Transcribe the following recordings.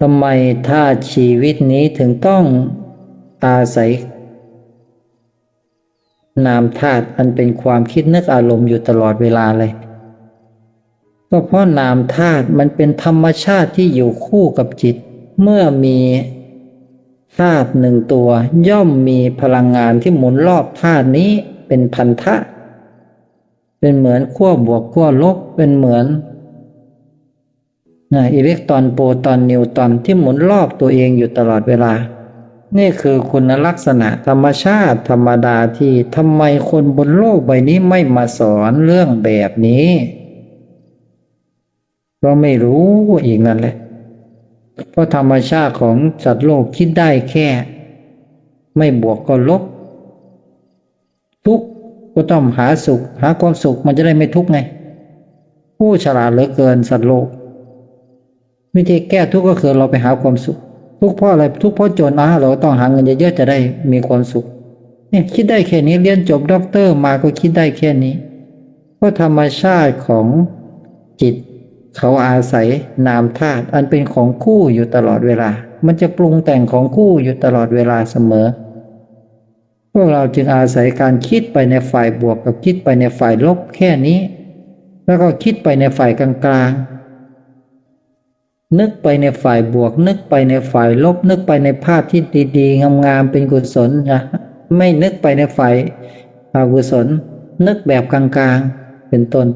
ทำไมถ้าชีวิตนี้ถึงต้องอาศัย นามธาตุอันเป็นความคิดนึกอารมณ์อยู่ตลอดเวลาเลย ก็เพราะนามธาตุมันเป็นธรรมชาติที่อยู่คู่กับจิต เมื่อมีธาตุหนึ่งตัว ย่อมมีพลังงานที่หมุนรอบธาตุนี้เป็นพันธะ เป็นเหมือนขั้วบวกขั้วลบเป็นเหมือน นะอิเล็กตรอนโปรตอนนิวตรอนที่หมุนรอบตัวเองอยู่ตลอดเวลา นี่คือคุณลักษณะธรรมชาติธรรมดาที่ทำไมคนบนโลกใบนี้ไม่มาสอนเรื่องแบบนี้เราไม่รู้อีกนั่นแหละ เพราะธรรมชาติของสัตว์โลกคิดได้แค่ ไม่บวกก็ลบ ทุกก็ต้องหาสุข หาความสุขมันจะได้ไม่ทุกข์ไง ผู้ฉลาดเหลือเกินสัตว์โลก วิธีแก้ทุกข์ก็คือเราไปหาความสุข ทุกข์เพราะอะไรทุกข์เพราะจนนะเราต้องหาเงินเยอะๆจะได้มีความสุข เนี่ยคิดได้แค่นี้เรียนจบด็อกเตอร์มาก็คิดได้แค่นี้เพราะธรรมชาติของจิต เขาอาศัยนามธาตุอันเป็นของคู่อยู่ตลอดเวลา มันจะปรุงแต่งของคู่อยู่ตลอดเวลาเสมอ พวกเราจึงอาศัยการคิดไปในฝ่ายบวกกับคิดไปในฝ่ายลบแค่นี้ แล้วก็คิดไปในฝ่ายกลางๆ นึกไปในฝ่ายบวก นึกไปในฝ่ายลบ นึกไปในภาพที่ดีๆ งามๆเป็นกุศลนะไม่นึกไปในฝ่ายอกุศล นึกแบบกลางๆ เป็นต้น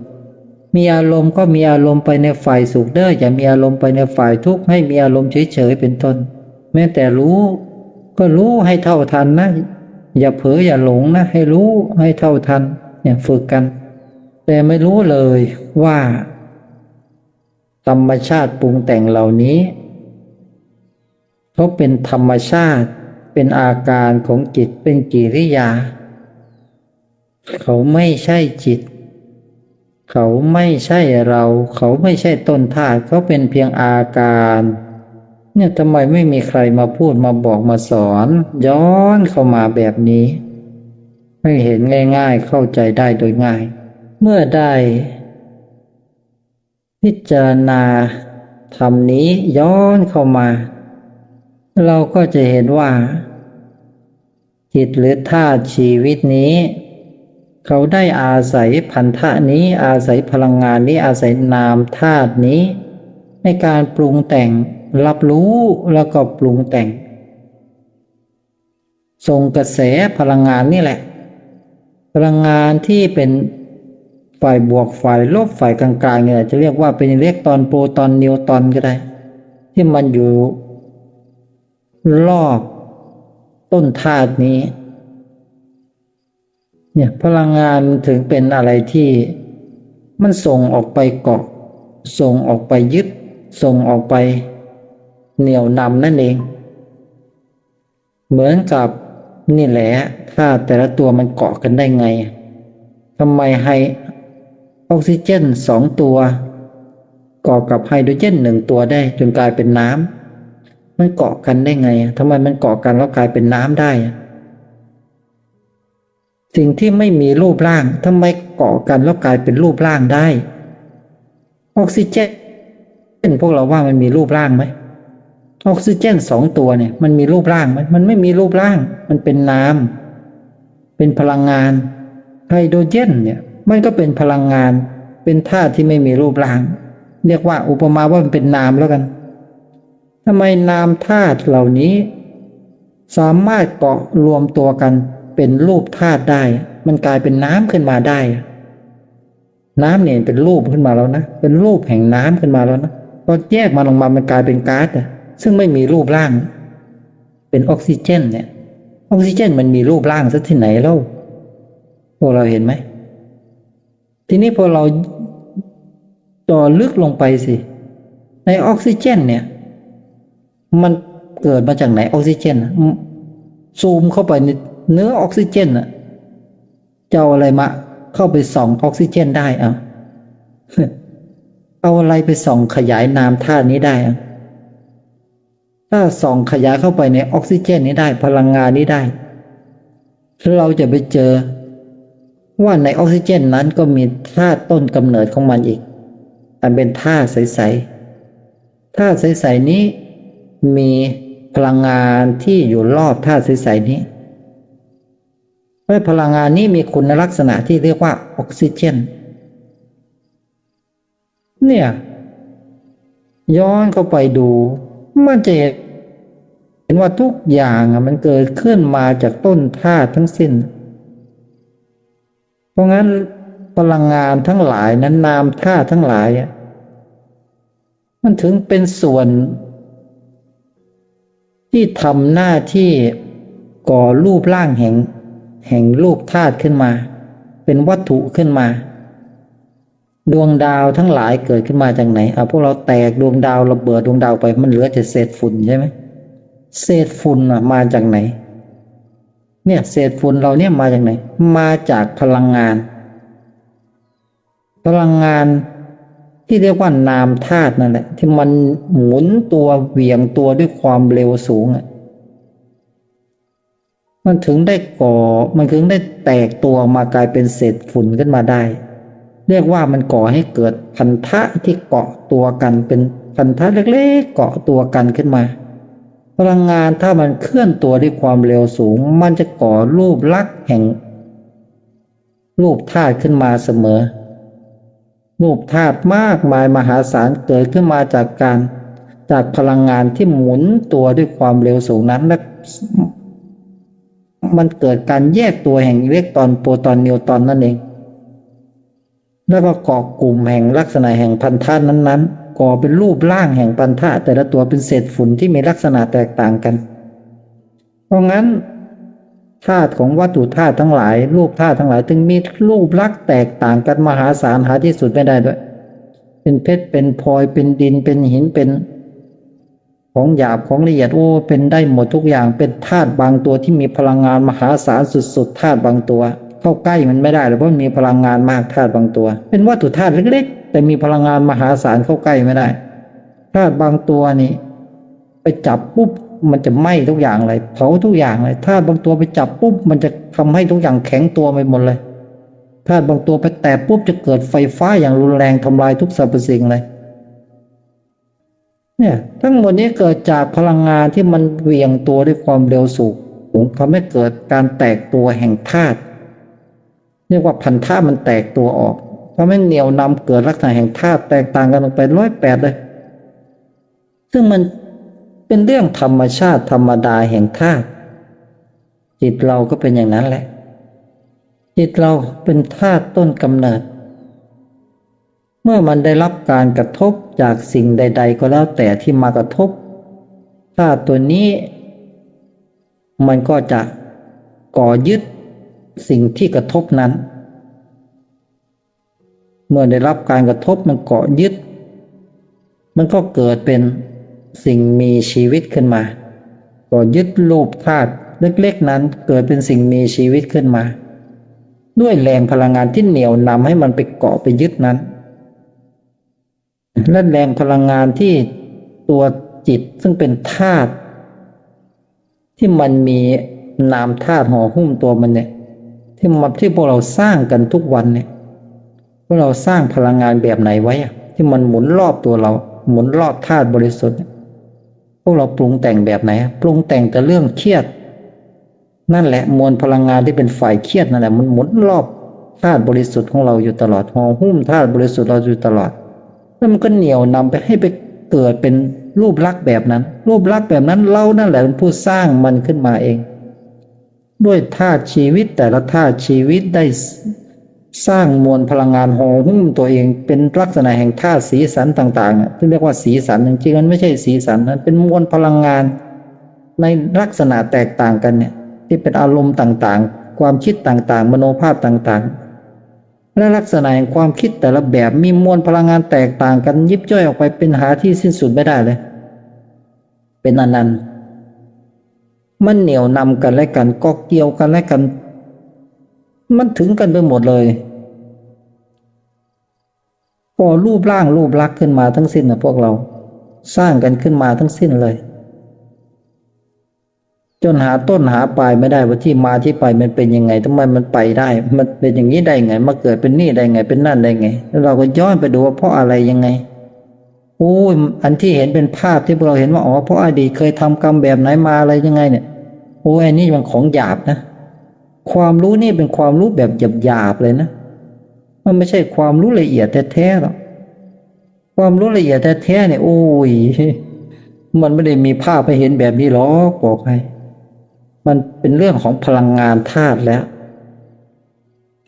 มีอารมณ์ก็มีอารมณ์ไปในฝ่ายสุขเด้ออย่ามีอารมณ์ไปในฝ่ายทุกข์ให้มีอารมณ์เฉยๆเป็นต้น แม้แต่รู้ ก็รู้ให้เท่าทันนะ อย่าเผลออย่าหลงนะ ให้รู้ให้เท่าทันเนี่ยฝึกกัน แต่ไม่รู้เลยว่า ธรรมชาติปรุงแต่งเหล่านี้เขาเป็นธรรมชาติเป็นอาการของจิตเป็นกิริยา เขาไม่ใช่จิต เขาไม่ใช่เรา เขาไม่ใช่ต้นธาตุเขาเป็นเพียงอาการ เนี่ยทำไมไม่มีใครมาพูดมาบอกมาสอน ย้อนเข้ามาแบบนี้ให้เห็นง่ายๆเข้าใจได้โดยง่าย เมื่อได้ พิจารณาธรรมนี้ย้อนเข้ามา เราก็จะเห็นว่า จิตหรือธาตุชีวิตนี้ เขาได้อาศัยพันธะนี้อาศัยพลังงานนี้อาศัยนามธาตุนี้ ในการปรุงแต่งรับรู้แล้วก็ปรุงแต่งส่งกระแสพลังงานนี่แหละ พลังงานที่เป็น ฝ่ายบวกฝ่ายลบฝ่ายกลางๆเนี่ยจะเรียกว่าเป็นอิเล็กตรอนโปรตอนนิวตรอนก็ได้ ที่มันอยู่ รอบต้นธาตุนี้ เนี่ยพลังงานถึงเป็นอะไรที่มันส่งออกไปเกาะ ส่งออกไปยึด ส่งออกไป เหนี่ยวนำนั่นเอง เหมือนกับนี่แหละถ้าแต่ละตัวมันเกาะกันได้ไงทำไมไฮ ออกซิเจนสองตัวเกาะกับไฮโดรเจนหนึ่งตัวได้จนกลายเป็นน้ำมันเกาะกันได้ไงทำไมมันเกาะกันแล้วกลายเป็นน้ำได้ สิ่งที่ไม่มีรูปร่างทำไมเกาะกันแล้วกลายเป็นรูปร่างได้ ออกซิเจนพวกเราว่ามันมีรูปร่างไหมออกซิเจนสองตัวเนี่ย มันมีรูปร่างไหมมันไม่มีรูปร่าง มันเป็นน้ำเป็นพลังงานไฮโดรเจนเนี่ย มันก็เป็นพลังงาน เป็นธาตุที่ไม่มีรูปร่าง เรียกว่าอุปมาว่ามันเป็นนามแล้วกันทำไมนามธาตุเหล่านี้ สามารถเกาะรวมตัวกันเป็นรูปธาตุได้ มันกลายเป็นน้ำขึ้นมาได้ น้ำเนี่ยเป็นรูปขึ้นมาแล้วนะ เป็นรูปแห่งน้ำขึ้นมาแล้วนะพอแยกมาลงมามันกลายเป็นก๊าซอะซึ่งไม่มีรูปร่าง เป็นออกซิเจนเนี่ย ออกซิเจนมันมีรูปร่างสักที่ไหนเล่าพวกเราเห็นไหม ทีนี้พอเราต่อลึกลงไปสิ ในออกซิเจน เนี่ย มันเกิดมาจากไหนออกซิเจนซูมเข้าไปในเนื้อออกซิเจนอะจะเอาอะไรมา เข้าไปส่องออกซิเจนได้อะเอาอะไรไปส่องขยายนามธาตุนี้ได้อะถ้าส่องขยายเข้าไปในออกซิเจนนี้ได้ พลังงานนี้ได้ เราจะไปเจอ ว่าในออกซิเจนนั้นก็มีธาตุต้นกำเนิดของมันอีก อันเป็นธาตุใสๆธาตุใสๆนี้มีพลังงานที่อยู่รอบธาตุใสๆนี้เพราะพลังงานนี้มีคุณลักษณะที่เรียกว่าออกซิเจน เนี่ย ย้อนเข้าไปดู มันจะเห็นว่าทุกอย่างมันเกิดขึ้นมาจากต้นธาตุทั้งสิ้น เพราะงั้นพลังงานทั้งหลายนั้นนามธาตุทั้งหลาย มันถึงเป็นส่วน ที่ทำหน้าที่ก่อรูปร่างแห่ง แห่งรูปธาตุขึ้นมา เป็นวัตถุขึ้นมา ดวงดาวทั้งหลายเกิดขึ้นมาจากไหนเอาพวกเราแตกดวงดาวระเบิดดวงดาวไปมันเหลือแต่เศษฝุ่นใช่ไหมเศษฝุ่นมาจากไหน เนี่ยเศษฝุ่นเราเนี่ยมาจากไหน มาจากพลังงาน พลังงานที่เรียกว่านามธาตุนั่นแหละ ที่มันหมุนตัวเหวี่ยงตัวด้วยความเร็วสูงอะมันถึงได้ก่อ มันถึงได้แตกตัวมากลายเป็นเศษฝุ่นขึ้นมาได้ เรียกว่ามันก่อให้เกิดพันธะที่เกาะตัวกันเป็นพันธะเล็กๆเกาะตัวกันขึ้นมา พลังงานถ้ามันเคลื่อนตัวด้วยความเร็วสูง มันจะก่อรูปลักษณ์แห่ง รูปธาตุขึ้นมาเสมอ รูปธาตุมากมายมหาศาลเกิดขึ้นมาจากการจากพลังงานที่หมุนตัวด้วยความเร็วสูงนั้นและมันเกิดการแยกตัวแห่งอิเล็กตรอนโปรตอนนิวตรอนนั่นเอง แล้วก็ก่อกลุ่มแห่งลักษณะแห่งพันธะนั้นๆ ก่อเป็นรูปร่างแห่งพันธะแต่ละตัวเป็นเศษฝุ่นที่มีลักษณะแตกต่างกัน เพราะงั้นธาตุของวัตถุธาตุทั้งหลาย รูปธาตุทั้งหลาย จึงมีรูปลักษณ์แตกต่างกันมหาศาลหาที่สุดไม่ได้ด้วย เป็นเพชรเป็นพลอยเป็นดินเป็นหินเป็นของหยาบของละเอียดโอ้เป็นได้หมดทุกอย่างเป็นธาตุบางตัวที่มีพลังงานมหาศาลสุดๆธาตุบางตัว เข้าใกล้มันไม่ได้เลยเพราะมันมีพลังงานมากธาตุบางตัว เป็นวัตถุธาตุเล็กๆ แต่มีพลังงานมหาศาลเข้าใกล้ไม่ได้ธาตุบางตัวนี่ ไปจับปุ๊บมันจะไหม้ทุกอย่างเลยเผาทุกอย่างเลยธาตุบางตัวไปจับปุ๊บมันจะทำให้ทุกอย่างแข็งตัวไปหมดเลยธาตุบางตัวไปแตะปุ๊บจะเกิดไฟฟ้าอย่างรุนแรงทำลายทุกสรรพสิ่งเลยเนี่ยทั้งหมดนี้เกิดจากพลังงานที่มันเวี่ยงตัวด้วยความเร็วสูงทำให้เกิดการแตกตัวแห่งธาตุ เรียกว่าพันธะมันแตกตัวออกทำให้เหนียวนำเกิดลักษณะแห่งธาตุแตกต่างกันออกไปร้อยแปดเลย ซึ่งมันเป็นเรื่องธรรมชาติธรรมดาแห่งธาตุจิตเราก็เป็นอย่างนั้นแหละ จิตเราเป็นธาตุต้นกำเนิด เมื่อมันได้รับการกระทบจากสิ่งใด ๆ ก็แล้วแต่ที่มากระทบธาตุตัวนี้ มันก็จะก่อยึด สิ่งที่กระทบนั้น เมื่อได้รับการกระทบมันเกาะยึด มันก็เกิดเป็นสิ่งมีชีวิตขึ้นมาก็ยึดรูปธาตุเล็กๆนั้นเกิดเป็นสิ่งมีชีวิตขึ้นมา ด้วยแรงพลังงานที่เหนียวนำให้มันไปเกาะไปยึดนั้น และแรงพลังงานที่ตัวจิตซึ่งเป็นธาตุที่มันมีนามธาตุห่อหุ้มตัวมันเนี่ย ที่มันที่พวกเราสร้างกันทุกวันเนี่ยพวกเราสร้างพลังงานแบบไหนไว้อะที่มันหมุนรอบตัวเรา หมุนรอบธาตุบริสุทธิ์พวกเราปรุงแต่งแบบไหนปรุงแต่งแต่เรื่องเครียด นั่นแหละมวลพลังงานที่เป็นฝ่ายเครียดนั่นแหละมันหมุนรอบธาตุบริสุทธิ์ของเราอยู่ตลอดห่อหุ้มธาตุบริสุทธิ์เราอยู่ตลอดแล้วมันก็เหนียวนำไปให้ไปเกิดเป็นรูปลักษณ์แบบนั้น รูปลักษณ์แบบนั้นเรานั่นแหละเป็นผู้สร้างมันขึ้นมาเอง ด้วยธาตุชีวิตแต่ละธาตุชีวิตได้สร้างมวลพลังงานห่อหุ้มตัวเองเป็นลักษณะแห่งธาตุสีสันต่างๆที่เรียกว่าสีสันจริงๆมันไม่ใช่สีสันนั้นเป็นมวลพลังงาน ในลักษณะแตกต่างกันเนี่ยที่เป็นอารมณ์ต่างๆ ความคิดต่างๆ มโนภาพต่างๆ และลักษณะแห่งความคิดแต่ละแบบมีมวลพลังงานแตกต่างกันยิบย่อยออกไปเป็นหาที่สิ้นสุดไม่ได้เลย เป็นอนันต์ มันเหนียวนำกันและกันก็เกี่ยวกันและกัน มันถึงกันไปหมดเลยพอรูปร่างรูปลักษณ์ขึ้นมาทั้งสิ้นนะพวกเรา สร้างกันขึ้นมาทั้งสิ้นเลย จนหาต้นหาปลายไม่ได้ว่าที่มาที่ไปมันเป็นยังไงทำไมมันไปได้ มันเป็นอย่างนี้ได้ไง มาเกิดเป็นนี่ได้ไงเป็นนั่นได้ไง แล้วเราก็ย้อนไปดูว่าเพราะอะไรยังไง อ้ยอันที่เห็นเป็นภาพที่พวกเราเห็นว่าอ๋อเพราะอดีตเคยทำกรรมแบบไหนมาอะไรยังไง เนี่ยโอ้ยอันนี้มันของหยาบนะความรู้นี่เป็นความรู้แบบหยาบๆเลยนะมันไม่ใช่ความรู้ละเอียดแท้ๆหรอกความรู้ละเอียดแท้ๆเนี่ยโอ้ยมันไม่ได้มีภาพให้เห็นแบบนี้หรอกบอกให้มันเป็นเรื่องของพลังงานธาตุแล้ว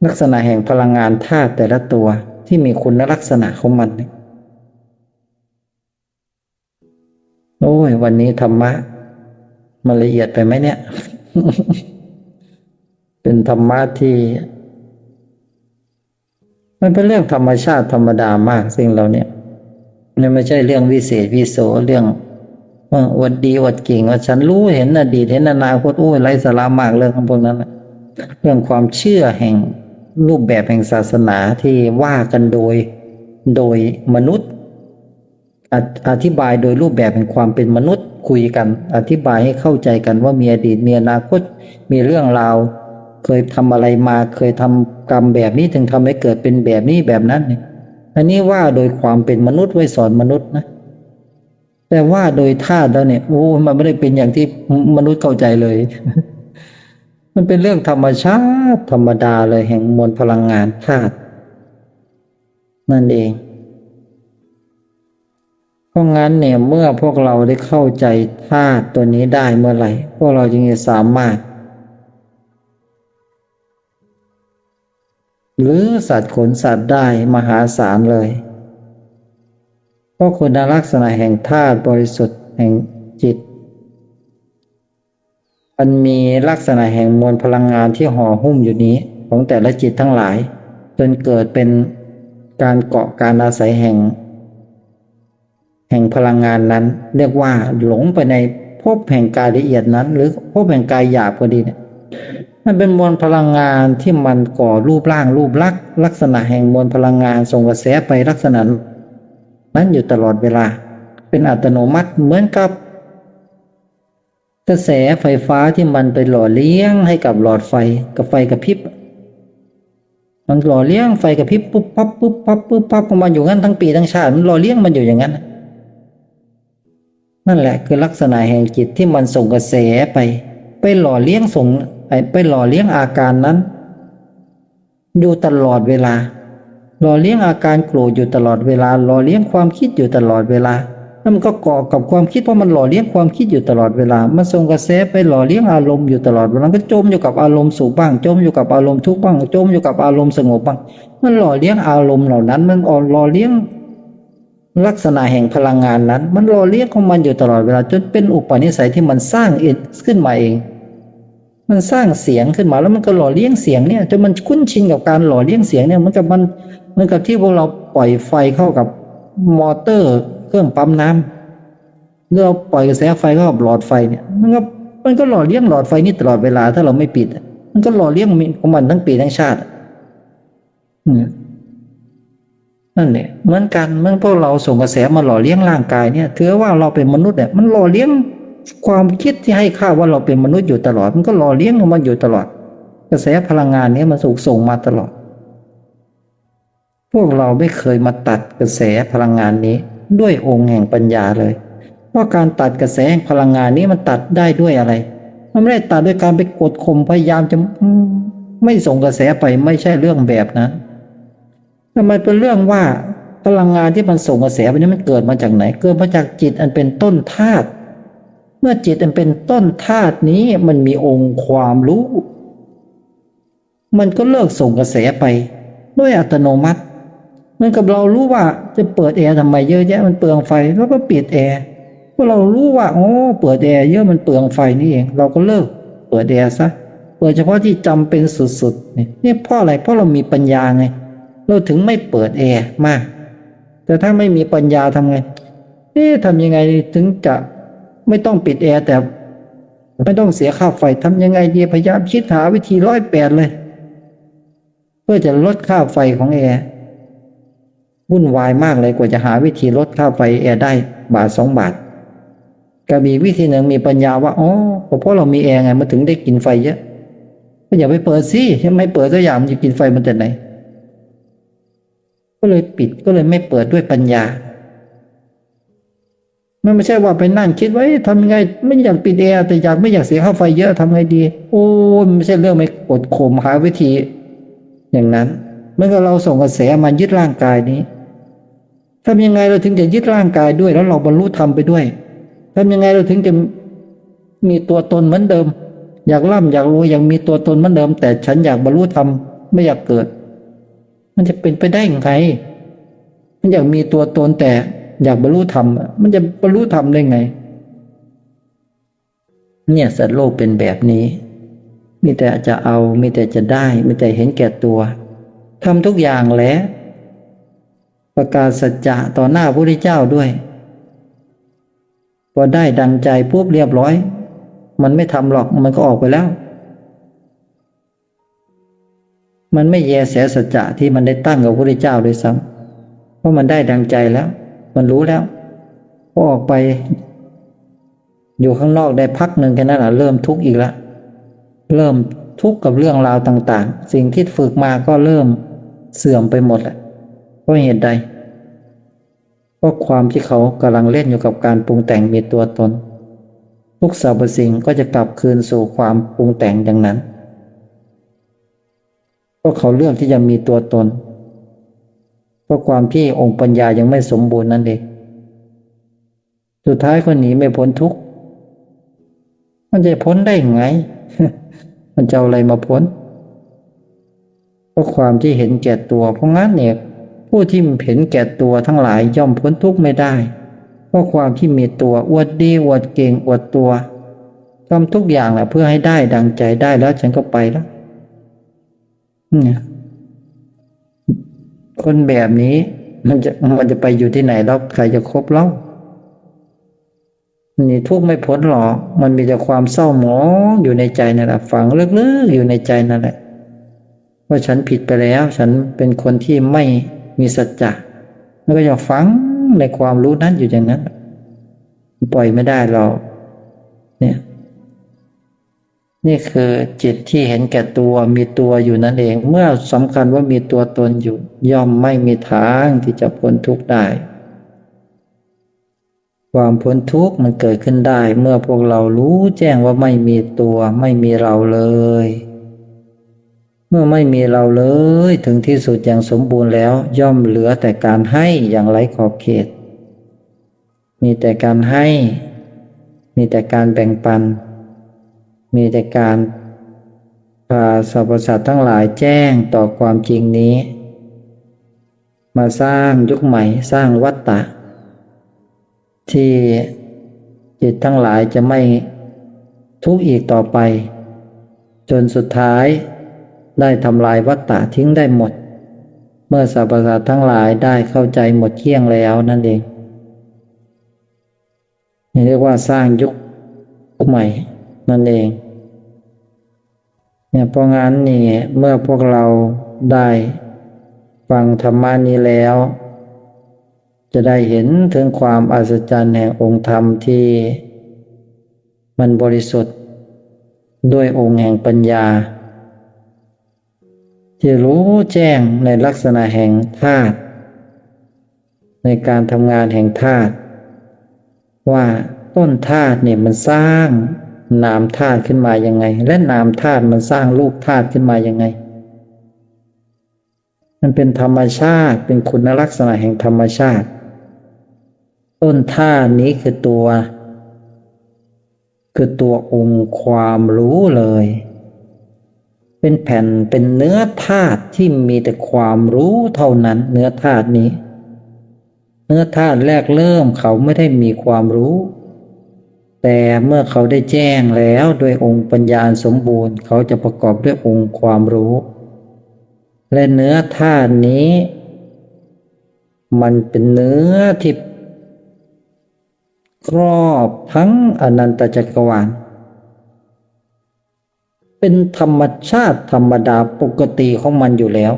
ลักษณะแห่งพลังงานธาตุแต่ละตัวที่มีคุณลักษณะของมันเนี่ย โอ้ย วันนี้ธรรมะ มันละเอียดไปไหมเนี่ย เป็นธรรมะที่ มันเป็นเรื่องธรรมชาติธรรมดามากสิ่งเหล่านี้นี่ไม่ใช่เรื่องวิเศษวิโสเรื่องว่าอวดดีอวดเก่งว่าฉันรู้เห็นอดีตเห็นอนาคตโอ้ยไรสาระมากเรื่องพวกนั้นเรื่องความเชื่อแห่งรูปแบบแห่งศาสนาที่ว่ากันโดย โดยมนุษย์ ออธิบายโดยรูปแบบแห่งความเป็นมนุษย์คุยกัน อธิบายให้เข้าใจกันว่ามีอดีตมีอนาคตมีเรื่องราว เคยทำอะไรมาเคยทำกรรมแบบนี้ถึงทำให้เกิดเป็นแบบนี้แบบนั้นเนี่ยอันนี้ว่าโดยความเป็นมนุษย์ไว้สอนมนุษย์นะ แต่ว่าโดยธาตุแล้วเนี่ยโอ้มันไม่ได้เป็นอย่างที่มนุษย์เข้าใจเลย มันเป็นเรื่องธรรมชาติธรรมดาเลยแห่งมวลพลังงานธาตุนั่นเอง ราะงั้นเนี่ยเมื่อพวกเราได้เข้าใจธาตุตัวนี้ได้เมื่อไหร่ พวกเราจึงจะสามารถ หรือสัตว์ขนสัตว์ได้มหาศาลเลย เพราะคุณลักษณะแห่งธาตุบริสุทธิ์แห่งจิต มันมีลักษณะแห่งมวลพลังงานที่ห่อหุ้มอยู่นี้ของแต่ละจิตทั้งหลาย จนเกิดเป็นการเกาะการอาศัยแห่ง แห่งพลังงานนั้น เรียกว่าหลงไปในภพแห่งกายละเอียดนั้น หรือภพแห่งกายหยาบก็ดีเนี่ยมันเป็นมวลพลังงานที่มันก่อรูปร่างรูปลักษณ์ลักษณะแห่งมวลพลังงานส่งกระแสไปลักษณะนั้นอยู่ตลอดเวลา เป็นอัตโนมัติเหมือนกับกระแสไฟฟ้าที่มันไปหล่อเลี้ยงให้กับหลอดไฟกับไฟกระพริบ มันหล่อเลี้ยงไฟกระพริบปุ๊บปั๊บปุ๊บปั๊บปุ๊บปั๊บของมันอยู่งั้นทั้งปีทั้งชาติมันหล่อเลี้ยงมันอยู่อย่างนั้น นั่นแหละคือลักษณะแห่งจิตที่มันส่งกระแสไป ไปหล่อเลี้ยงส่งไปหล่อเลี้ยงอาการนั้น อยู่ตลอดเวลา หล่อเลี้ยงอาการโกรธอยู่ตลอดเวลา หล่อเลี้ยงความคิดอยู่ตลอดเวลาแล้วมันก็กาะกับความคิดเพราะมันหล่อเลี้ยงความคิดอยู่ตลอดเวลา มันส่งกระแสไปหล่อเลี้ยงอารมณ์อยู่ตลอดเวลาก็จมอยู่กับอารมณ์สุขบ้าง จมอยู่กับอารมณ์ทุกข์บ้าง จมอยู่กับอารมณ์สงบบ้าง มันหล่อเลี้ยงอารมณ์เหล่านั้น มันอ่อนหล่อเลี้ยง ลักษณะแห่งพลังงานนั้น มันหล่อเลี้ยงของมันอยู่ตลอดเวลาจนเป็นอุปนิสัยที่มันสร้างเองขึ้นมาเอง มันสร้างเสียงขึ้นมาแล้วมันก็หล่อเลี้ยงเสียงเนี่ยจนมันคุ้นชินกับการหล่อเลี้ยงเสียงเนี่ยมันกับมันเหมือนกับที่พวกเราปล่อยไฟเข้ากับมอเตอร์เครื่องปั๊มน้ำเราปล่อยกระแสไฟเข้ากับหลอดไฟเนี่ย มันก็มันก็หล่อเลี้ยงหลอดไฟนี่ตลอดเวลาถ้าเราไม่ปิด มันก็หล่อเลี้ยงของมันทั้งปีทั้งชาติเนี่ย นั่นแหละเหมือนกันเมื่อพวกเราส่งกระแสมาหล่อเลี้ยงร่างกายเนี่ยถือว่าเราเป็นมนุษย์เนี่ยมันหล่อเลี้ยงความคิดที่ให้ค่าว่าเราเป็นมนุษย์อยู่ตลอด มันก็หล่อเลี้ยงมันอยู่ตลอด กระแสพลังงานนี้มันสูกส่งมาตลอด พวกเราไม่เคยมาตัดกระแสพลังงานนี้ ด้วยองค์แห่งปัญญาเลยว่าการตัดกระแสแห่งพลังงานนี้มันตัดได้ด้วยอะไร มันไม่ได้ตัดด้วยการไปกดข่มพยายามจะไม่ส่งกระแสไปไม่ใช่เรื่องแบบนั้น แต่มันเป็นเรื่องว่าพลังงานที่มันส่งกระแสไปนี้มันเกิดมาจากไหน เกิดมาจากจิตอันเป็นต้นธาตุเมื่อจิตอันเป็นต้นธาตุนี้มันมีองค์ความรู้ มันก็เลิกส่งกระแสไป ด้วยอัตโนมัติเหมือนกับเรารู้ว่าจะเปิดแอร์ทำไมเยอะแยะมันเปลืองไฟแล้วก็ปิดแอร์พอเรารู้ว่าอ๋อเปิดแอร์เยอะมันเปลืองไฟนี่เอง เราก็เลิก เปิดแอร์ซะเปิดเฉพาะที่จำเป็นสุดๆนี่เพราะอะไรเพราะเรามีปัญญาไง เราถึงไม่เปิดแอร์มาก แต่ถ้าไม่มีปัญญาทำไง เอ๊ะทำยังไงถึงจะไม่ต้องปิดแอร์แต่ไม่ต้องเสียค่าไฟทำยังไงดีพยายามคิดหาวิธีร้อยแปดเลย เพื่อจะลดค่าไฟของแอร์วุ่นวายมากเลยกว่าจะหาวิธีลดค่าไฟแอร์ได้บาทสองบาทก็มีวิธีหนึ่งมีปัญญาว่าอ๋อเพราะเรามีแอร์ไงมันถึงได้กินไฟเยอะก็อย่าไปเปิดสิไม่เปิดตัวอย่างมันจะกินไฟมันจะไหน ก็เลยปิดก็เลยไม่เปิดด้วยปัญญา มันไม่ใช่ว่าไปนั่งคิดไว่าเอ๊ะทำยังไง ไม่อยากปิดแอร์แต่อยากไม่อยากเสียค่าไฟเยอะทำไงดี โอ้ไม่ใช่เรื่องไม่กดข่มหาวิธี อย่างนั้นเมื่อเราส่งกระแสมายึดร่างกายนี้ทำยังไงเราถึงจะยึดร่างกายด้วย แล้วเราบรรลุธรรมไปด้วยทำยังไงเราถึงจะมีตัวตนเหมือนเดิม อยากร่ำอยากรวยอยากมีตัวตนเหมือนเดิม แต่ฉันอยากบรรลุธรรมไม่อยากเกิด มันจะเป็นไปได้ยังไงมันอยากมีตัวตนแต่อยากบรรลุธรรม มันจะบรรลุธรรมได้ไง เนี่ยสัตว์โลกเป็นแบบนี้ มีแต่จะเอา มีแต่จะได้ มีแต่เห็นแก่ตัวทำทุกอย่างแล้วประกาศสัจจะต่อหน้าพระพุทธเจ้าด้วยพอได้ดังใจปุ๊บเรียบร้อย มันไม่ทำหรอกมันก็ออกไปแล้ว มันไม่แยแสสัจจะที่มันได้ตั้งกับพระพุทธเจ้าด้วยซ้ำเพราะมันได้ดังใจแล้ว มันรู้แล้วพอออกไป อยู่ข้างนอกได้พักหนึ่งแค่นั้นแหละเริ่มทุกข์อีกล้วเริ่มทุกข์กับเรื่องราวต่าง ๆ สิ่งที่ฝึกมาก็เริ่มเสื่อมไปหมดแหละเพราะเหตุใดเพราะความที่เขากำลังเล่นอยู่กับการปรุงแต่งมีตัวตน ทุกสรรพสิ่งก็จะกลับคืนสู่ความปรุงแต่งอย่างนั้น เพราะเขาเลือกที่จะมีตัวตน เพราะความที่องค์ปัญญายังไม่สมบูรณ์นั่นเอง สุดท้ายก็หนีไม่พ้นทุกข์ มันจะพ้นได้ยังไง มันจะเอาอะไรมาพ้น เพราะความที่เห็นแก่ตัว เพราะงั้นเนี่ยผู้ที่เห็นแก่ตัวทั้งหลายย่อมพ้นทุกข์ไม่ได้ เพราะความที่มีตัวอวดดีอวดเก่งอวดตัวทำทุกอย่างแหละเพื่อให้ได้ดังใจได้แล้วฉันก็ไปแล้ว เนี่ยคนแบบนี้ มันจะมันจะไปอยู่ที่ไหนแล้วใครจะคบเล่านี่ทุกไม่พ้นหรอกมันมีแต่ความเศร้าหมองอยู่ในใจนั่นแหละฝังลึกๆอยู่ในใจนั่นแหละ ว่าฉันผิดไปแล้ว ฉันเป็นคนที่ไม่มีสัจจะมันก็จะฝังในความรู้นั้นอยู่อย่างนั้น ปล่อยไม่ได้เราเนี่ย นี่คือจิตที่เห็นแก่ตัวมีตัวอยู่นั่นเอง เมื่อสำคัญว่ามีตัวตนอยู่ ย่อมไม่มีทางที่จะพ้นทุกข์ได้ ความพ้นทุกข์มันเกิดขึ้นได้ เมื่อพวกเรารู้แจ้งว่าไม่มีตัวไม่มีเราเลย เมื่อไม่มีเราเลยถึงที่สุดอย่างสมบูรณ์แล้ว ย่อมเหลือแต่การให้อย่างไร้ขอบเขต มีแต่การให้ มีแต่การแบ่งปัน มีแต่การพาสรรพสัตว์ทั้งหลายแจ้งต่อความจริงนี้ มาสร้างยุคใหม่สร้างวัตตะ ที่จิตทั้งหลายจะไม่ทุกข์อีกต่อไป จนสุดท้ายได้ทำลายวัตตะทิ้งได้หมด เมื่อสรรพสัตว์ทั้งหลายได้เข้าใจหมดเที่ยงแล้วนั่นเองนี่เรียกว่าสร้างยุคใหม่ นั่นเองเนี่ยเพราะงั้นนี่เมื่อพวกเราได้ฟังธรรมานี้แล้ว จะได้เห็นถึงความอัศจรรย์แห่งองค์ธรรมที่มันบริสุทธิ์ด้วยองค์แห่งปัญญา ที่รู้แจ้งในลักษณะแห่งธาตุในการทำงานแห่งธาตุว่าต้นธาตุเนี่ยมันสร้าง นามธาตุขึ้นมายังไง และนามธาตุมันสร้างรูปธาตุขึ้นมายังไง มันเป็นธรรมชาติเป็นคุณลักษณะแห่งธรรมชาติ ต้นธาตุนี้คือตัว คือตัวองค์ความรู้เลย เป็นแผ่นเป็นเนื้อธาตุที่มีแต่ความรู้เท่านั้น เนื้อธาตุนี้ เนื้อธาตุแรกเริ่มเขาไม่ได้มีความรู้ แต่เมื่อเขาได้แจ้งแล้วด้วยองค์ปัญญาสมบูรณ์ เขาจะประกอบด้วยองค์ความรู้ และเนื้อธาตุนี้ มันเป็นเนื้อที่ครอบทั้งอนันตจักรวาลเป็นธรรมชาติธรรมดาปกติของมันอยู่แล้ว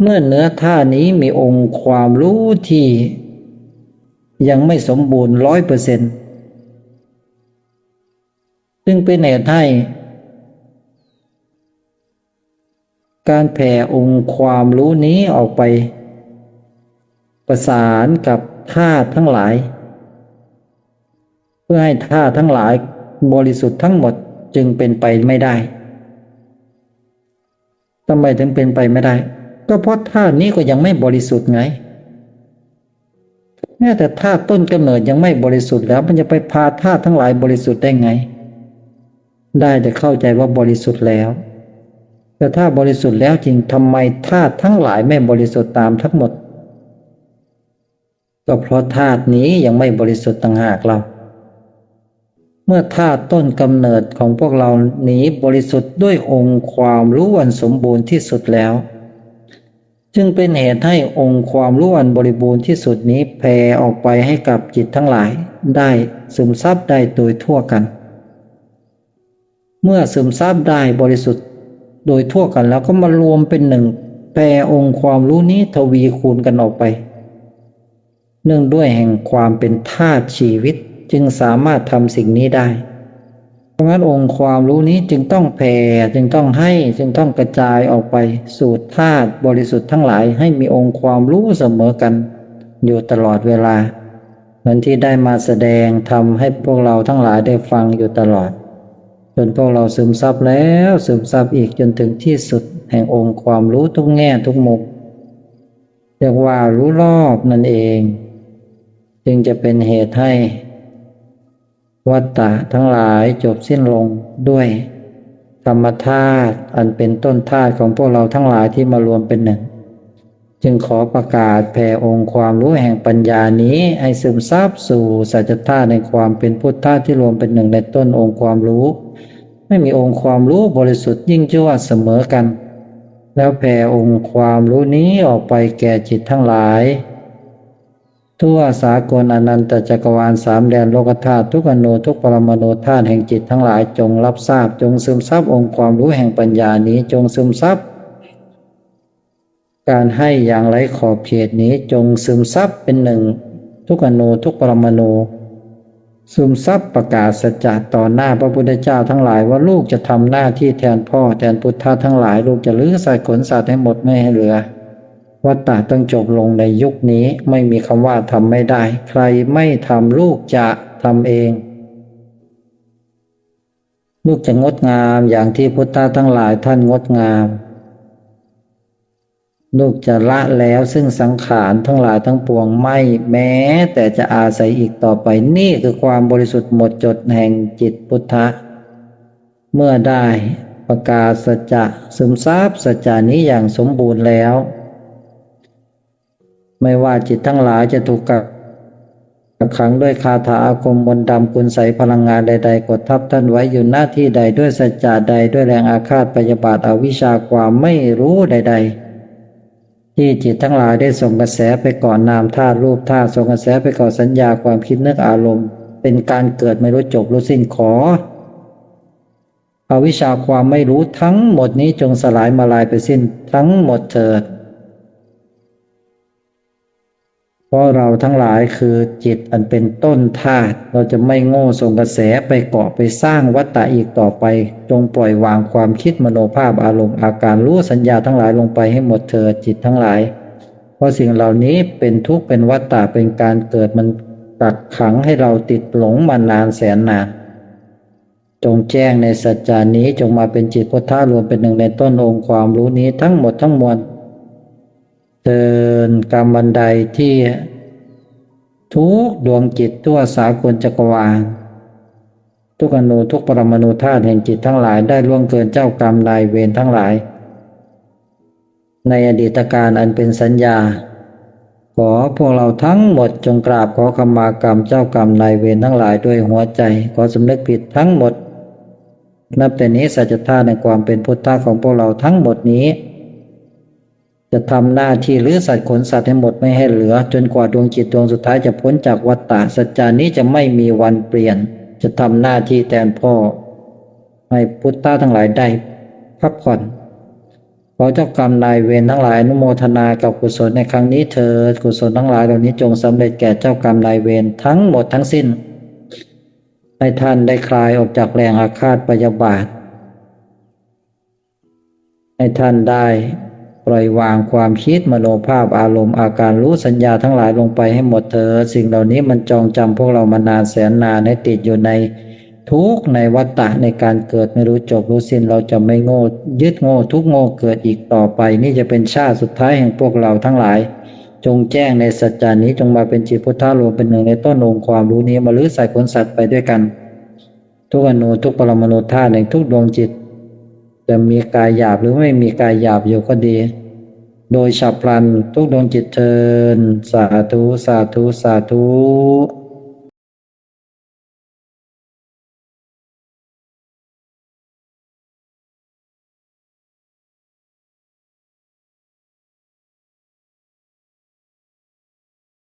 เมื่อเนื้อท่านี้มีองค์ความรู้ที่ ยังไม่สมบูรณ์ร้อยเปอร์เซ็นต์ซึ่งเป็นเหตุให้การแผ่องค์ความรู้นี้ออกไป ประสานกับธาตุทั้งหลาย เพื่อให้ธาตุทั้งหลายบริสุทธิ์ทั้งหมดจึงเป็นไปไม่ได้ทำไมถึงเป็นไปไม่ได้ ก็เพราะธาตุนี้ก็ยังไม่บริสุทธิ์ไง แม้แต่ธาตุต้นกำเนิดยังไม่บริสุทธิ์แล้ว มันจะไปพาธาตุทั้งหลายบริสุทธิ์ได้ไง ได้แต่เข้าใจว่าบริสุทธิ์แล้ว แต่ถ้าบริสุทธิ์แล้วจริงทำไมธาตุทั้งหลายไม่บริสุทธิ์ตามทั้งหมด ก็เพราะธาตุนี้ยังไม่บริสุทธิ์ต่างหากเรา เมื่อธาตุต้นกำเนิดของพวกเรานี้บริสุทธิ์ด้วยองค์ความรู้อันสมบูรณ์ที่สุดแล้ว จึงเป็นเหตุให้องค์ความรู้อันบริบูรณ์ที่สุดนี้แผ่ออกไปให้กับจิตทั้งหลาย ได้ซึมซับได้โดยทั่วกัน เมื่อซึมซับได้บริสุทธิ์ โดยทั่วกันแล้วก็มารวมเป็นหนึ่งแผ่องค์ความรู้นี้ทวีคูณกันออกไป เนื่องด้วยแห่งความเป็นธาตุชีวิตจึงสามารถทำสิ่งนี้ได้ ราะงั้นองค์ความรู้นี้จึงต้องแผ่จึงต้องให้จึงต้องกระจายออกไป สู่ธาตุบริสุทธิ์ทั้งหลายให้มีองค์ความรู้เสมอกัน อยู่ตลอดเวลา เหมือนที่ได้มาแสดงทำให้พวกเราทั้งหลายได้ฟังอยู่ตลอด จนพวกเราซึมซับแล้วซึมซับอีกจนถึงที่สุด แห่งองค์ความรู้ทุกแง่ทุกมุมเรียกว่ารู้รอบนั่นเอง จึงจะเป็นเหตุให้ วัตตะทั้งหลายจบสิ้นลงด้วย ธรรมธาตุอันเป็นต้นธาตุของพวกเราทั้งหลายที่มารวมเป็นหนึ่ง จึงขอประกาศแผ่องค์ความรู้แห่งปัญญานี้ ให้ซึมซับสู่สัจธาตุในความเป็นพุทธะที่รวมเป็นหนึ่งในต้นองค์ความรู้ ไม่มีองค์ความรู้บริสุทธิ์ยิ่งชั่วเสมอกัน แล้วแผ่องค์ความรู้นี้ออกไปแก่จิตทั้งหลาย ทั่วสากลอนันตจักรวาลสามแดนโลกธาตุทุกอนุทุกปรมาณูธาตุแห่งจิตทั้งหลายจงรับทราบ จงซึมซับองค์ความรู้แห่งปัญญานี้จงซึมซับการให้อย่างไร้ขอบเขตนี้จงซึมซับเป็นหนึ่ง ทุกอนุทุกปรมาณูซึมซับประกาศสัจจะต่อหน้าพระพุทธเจ้าทั้งหลายว่าลูกจะทำหน้าที่แทนพ่อแทนพุทธะทั้งหลาย ลูกจะลื้อสายขนสัตว์ให้หมดไม่ให้เหลือ วัฏฏะต้องจบลงในยุคนี้ไม่มีคำว่าทำไม่ได้ ใครไม่ทำลูกจะทำเอง ลูกจะงดงามอย่างที่พุทธะทั้งหลายท่านงดงาม ลูกจะละแล้วซึ่งสังขารทั้งหลายทั้งปวงไม่แม้ แต่จะอาศัยอีกต่อไปนี่คือความบริสุทธิ์หมดจดแห่งจิตพุทธะ เมื่อได้ประกาศสัจจะซึมซาบสัจจานี้อย่างสมบูรณ์แล้ว ไม่ว่าจิตทั้งหลายจะถูกกักขังด้วยคาถาอาคมมนต์ดำคุณใสพลังงานใด ๆ กดทับท่านไว้อยู่หน้าที่ใดด้วยสัจจะใดด้วยแรงอาฆาตพยาบาทอวิชาความไม่รู้ใด ๆ ที่จิตทั้งหลายได้ส่งกระแสไปก่อนนามธาตุรูปธาตุส่งกระแสไปก่อนสัญญาความคิดนึกอารมณ์ เป็นการเกิดไม่รู้จบรู้สิ้นขออวิชชาความไม่รู้ทั้งหมดนี้จงสลายมาลายไปสิ้นทั้งหมดเถิด เพราะเราทั้งหลายคือจิตอันเป็นต้นธาตุเราจะไม่โง่ส่งกระแสไปเกาะไปสร้างวัตตะอีกต่อไป จงปล่อยวางความคิดมโนภาพอารมณ์อาการรู้สัญญาทั้งหลายลงไปให้หมดเถิดจิตทั้งหลาย เพราะสิ่งเหล่านี้เป็นทุกข์เป็นวัตตะเป็นการเกิดมันกักขังให้เราติดหลงมานานแสนนานจงแจ้งในสัจจานี้จงมาเป็นจิตพุทธารวมเป็นหนึ่งในต้นองค์ความรู้นี้ทั้งหมดทั้งมวล ดินกรรมบันไดที่ทุกดวงจิตทั่วสากลจักรวาลทุกอนุทุกปรมาณูธาตุแห่งจิตทั้งหลายได้ล่วงเกินเจ้ากรรมนายเวรทั้งหลาย ในอดีตการอันเป็นสัญญา ขอพวกเราทั้งหมดจงกราบขอขมากรรมเจ้ากรรมนายเวรทั้งหลายด้วยหัวใจ ขอสำนึกผิดทั้งหมด นับแต่นี้สัจธาตุในความเป็นพุทธะของพวกเราทั้งหมดนี้ จะทำหน้าที่หรือสัตว์ขนสัตว์ให้หมดไม่ให้เหลือ จนกว่าดวงจิตดวงสุดท้ายจะพ้นจากวัฏฏะสัจจานี้จะไม่มีวันเปลี่ยน จะทำหน้าที่แทนพ่อ ให้พุทธะทั้งหลายได้พักผ่อนขอเจ้ากรรมนายเวรทั้งหลายนุโมทนากับกุศลในครั้งนี้เถิดกุศลทั้งหลายเหล่านี้จงสำเร็จแก่เจ้ากรรมนายเวรทั้งหมดทั้งสิ้นให้ท่านได้คลายออกจากแรงอาฆาตพยาบาทให้ท่านได้ ปล่อยวางความคิดมโนภาพอารมณ์อาการรู้สัญญาทั้งหลายลงไปให้หมดเถอสิ่งเหล่านี้มันจองจำพวกเรามานานแสนนานให้ติดอยู่ในทุกในวัฏฏะในการเกิดไม่รู้จบรู้สิ้นเราจะไม่โง่ยึดโง่ทุกโง่เกิดอีกต่อไป นี่จะเป็นชาติสุดท้ายแห่งพวกเราทั้งหลาย จงแจ้งในสัจจานี้จงมาเป็นจิตพุทธารวมเป็นหนึ่งในต้นองค์ความรู้นี้มาลื้อใส่ขนสัตว์ไปด้วยกัน ทุกอนูทุกปรมาณูธาตุแห่งทุกดวงจิต จะมีกายหยาบหรือไม่มีกายหยาบอยู่ก็ดี โดยฉับพลันทุกดวงจิตเชิญสาธุ สาธุ สาธุ